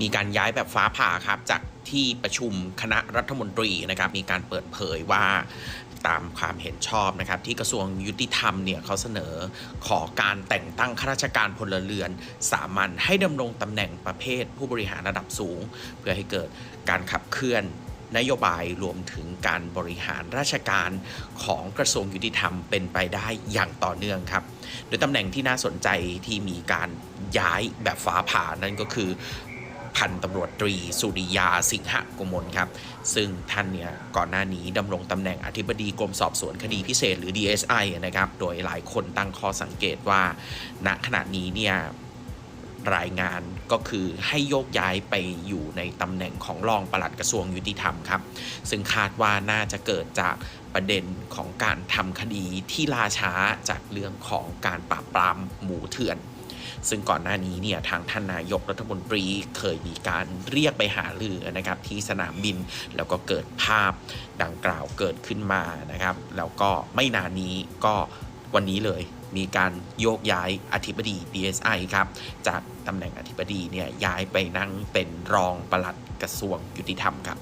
มีการย้ายแบบฟ้าผ่าครับจากที่ประชุมคณะรัฐมนตรีนะครับมีการเปิดเผยว่าตามความเห็นชอบนะครับที่กระทรวงยุติธรรมเนี่ยเขาเสนอขอการแต่งตั้งข้าราชการพลเรือน สามัญให้ดำรงตำแหน่งประเภทผู้บริหารระดับสูง เพื่อให้เกิดการขับเคลื่อนนโยบายรวมถึงการบริหารราชการของกระทรวงยุติธรรมเป็นไปได้อย่างต่อเนื่องครับ โดยตำแหน่งที่น่าสนใจที่มีการย้ายแบบฟ้าผ่านั่นก็คือ พันตำรวจตรีสุริยาสิงหกุมลครับ ซึ่งท่านเนี่ยก่อนหน้านี้ดำรงตำแหน่งอธิบดีกรมสอบสวนคดีพิเศษหรือ DSI นะครับ โดยหลายคนตั้งข้อสังเกตว่า ณขณะนี้เนี่ยรายงานก็คือให้โยกย้ายไปอยู่ในตำแหน่งของรองปลัดกระทรวงยุติธรรมครับ ซึ่งคาดว่าน่าจะเกิดจากประเด็นของการทำคดีที่ล่าช้าจากเรื่องของการปราบปรามหมูเถื่อน ซึ่งก่อนหน้านี้เนี่ยทางท่านนายกรัฐมนตรีเคยมีการเรียกไปหารือนะครับที่สนามบินแล้วก็เกิดภาพดังกล่าวเกิดขึ้นมานะครับ แล้วก็ไม่นานนี้ก็วันนี้เลยมีการโยกย้ายอธิบดี DSI ครับ จากตำแหน่งอธิบดีเนี่ยย้ายไปนั่งเป็นรองปลัดกระทรวงยุติธรรมครับ